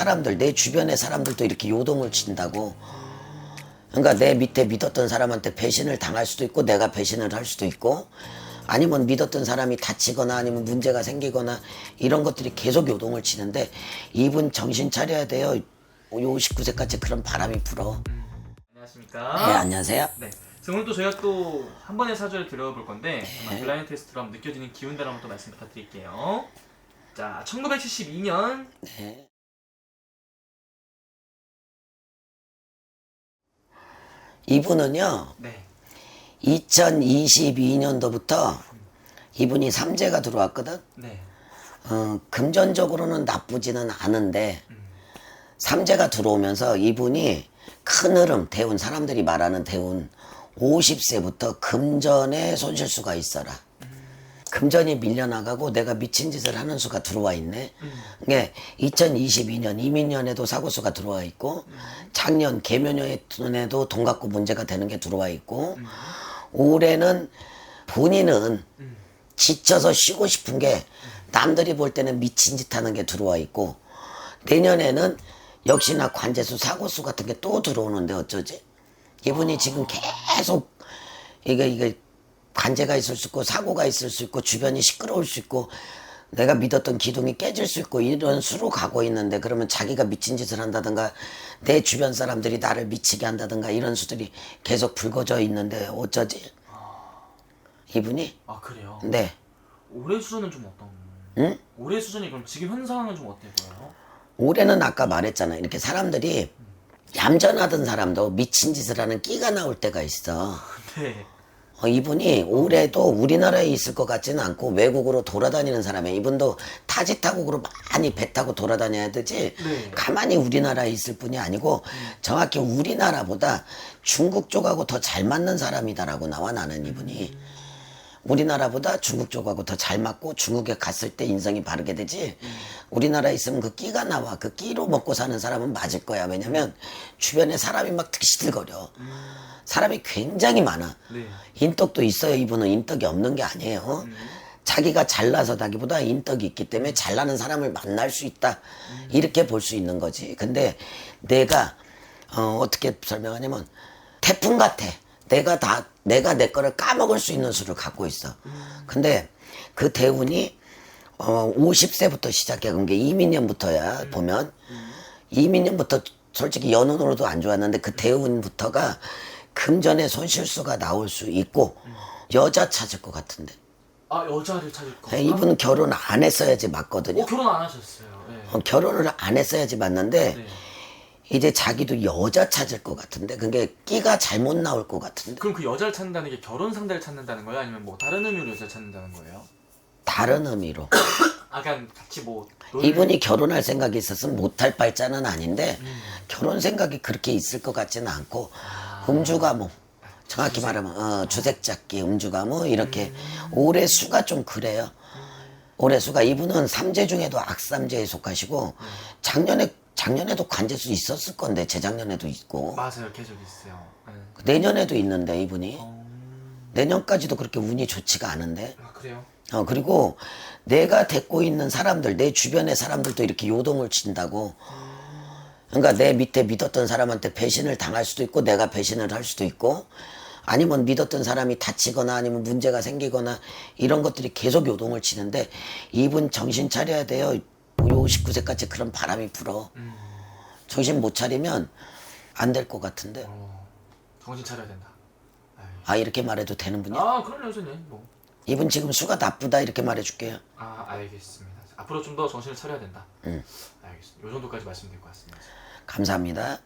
사람들, 내 주변의 사람들도 이렇게 요동을 친다고. 그러니까 내 밑에 믿었던 사람한테 배신을 당할 수도 있고 내가 배신을 할 수도 있고 아니면 믿었던 사람이 다치거나 아니면 문제가 생기거나 이런 것들이 계속 요동을 치는데 이분 정신 차려야 돼요. 요 19세까지 그런 바람이 불어. 안녕하십니까? 네, 안녕하세요. 네. 그래서 오늘 또 저희가 또 한 번의 사주를 들어볼 건데 네. 아마 블라인드 테스트로 한번 느껴지는 기운들 한번 또 말씀 부탁드릴게요. 자, 1972년 네. 이분은요, 네. 2022년도부터 이분이 삼재가 들어왔거든. 네. 어, 금전적으로는 나쁘지는 않은데 삼재가 들어오면서 이분이 큰 흐름 대운 사람들이 말하는 대운 50세부터 금전에 손실수가 있어라. 금전이 밀려나가고 내가 미친 짓을 하는 수가 들어와 있네. 이게 2022년 이민년에도 사고수가 들어와 있고 작년 개묘년에도 돈 갖고 문제가 되는 게 들어와 있고 올해는 본인은 지쳐서 쉬고 싶은 게 남들이 볼 때는 미친 짓 하는 게 들어와 있고 내년에는 역시나 관제수 사고수 같은 게 또 들어오는데 어쩌지? 이분이 지금 계속 이게 이게 관제가 있을 수 있고 사고가 있을 수 있고 주변이 시끄러울 수 있고 내가 믿었던 기둥이 깨질 수 있고 이런 수로 가고 있는데 그러면 자기가 미친 짓을 한다든가 내 주변 사람들이 나를 미치게 한다든가 이런 수들이 계속 불거져 있는데 어쩌지? 이분이 아, 그래요. 네 올해 수준은 좀 어떤 응? 올해 수준이 그럼 지금 현 상황은 좀 어때 보여요? 올해는 아까 말했잖아 이렇게 사람들이 얌전하던 사람도 미친 짓을 하는 끼가 나올 때가 있어. 네. 어, 이분이 올해도 우리나라에 있을 것 같지는 않고 외국으로 돌아다니는 사람이에요. 이분도 타지 타국으로 많이 배 타고 돌아다녀야 되지. 네. 가만히 우리나라에 있을 뿐이 아니고 정확히 우리나라보다 중국 쪽하고 더 잘 맞는 사람이다라고 나와 나는 이분이. 우리나라보다 중국 쪽하고 더 잘 맞고 중국에 갔을 때 인성이 바르게 되지. 우리나라에 있으면 그 끼가 나와. 그 끼로 먹고 사는 사람은 맞을 거야. 왜냐면 주변에 사람이 막 득시들거려. 사람이 굉장히 많아. 네. 인덕도 있어요. 이분은 인덕이 없는 게 아니에요. 자기가 잘나서다기보다 인덕이 있기 때문에 잘나는 사람을 만날 수 있다. 이렇게 볼 수 있는 거지. 근데 내가 어, 어떻게 설명하냐면 태풍 같아 내가 다 내가 내 거를 까먹을 수 있는 수를 갖고 있어 근데 그 대운이 어, 50세부터 시작해 그게 이민년부터야 보면 이민년부터 솔직히 연운으로도 안 좋았는데 그 대운부터가 금전의 손실수가 나올 수 있고 여자 찾을 것 같은데 아, 여자를 찾을 거. 네, 이분은 결혼 안 했어야지 맞거든요 어, 결혼 안 하셨어요. 네. 어, 결혼을 안 했어야지 맞는데 네. 이제 자기도 여자 찾을 것 같은데 그게 끼가 잘못 나올 것 같은데. 그럼 그 여자를 찾는다는 게 결혼 상대를 찾는다는 거예요? 아니면 뭐 다른 의미로 여자를 찾는다는 거예요? 다른 의미로. 아, 그냥 같이 뭐 놀- 이분이 결혼할 생각이 있었으면 못할 발자는 아닌데 결혼 생각이 그렇게 있을 것 같지는 않고 음주가 뭐 정확히 말하면 어, 주색 잡기 음주가 뭐 이렇게 올해 수가 좀 그래요. 올해 수가 이분은 삼재 중에도 악삼재에 속하시고 작년에 작년에도 관제수 있었을 건데 재작년에도 있고 맞아요, 계속 있어요. 네. 내년에도 있는데 이분이 어... 내년까지도 그렇게 운이 좋지가 않은데 아, 그래요? 어, 그리고 내가 데리고 있는 사람들, 내 주변의 사람들도 이렇게 요동을 친다고. 그러니까 내 밑에 믿었던 사람한테 배신을 당할 수도 있고, 내가 배신을 할 수도 있고, 아니면 믿었던 사람이 다치거나 아니면 문제가 생기거나 이런 것들이 계속 요동을 치는데, 이분 정신 차려야 돼요. 요 19세까지 그런 바람이 불어. 정신 못 차리면 안 될 것 같은데. 어... 정신 차려야 된다. 아이. 아, 이렇게 말해도 되는 분이야? 아, 그럼요, 선생님. 뭐. 이분 지금 수가 나쁘다, 이렇게 말해줄게요. 아, 알겠습니다. 앞으로 좀 더 정신을 차려야 된다. 응. 알겠습니다. 요 정도까지 말씀드릴 것 같습니다. 감사합니다.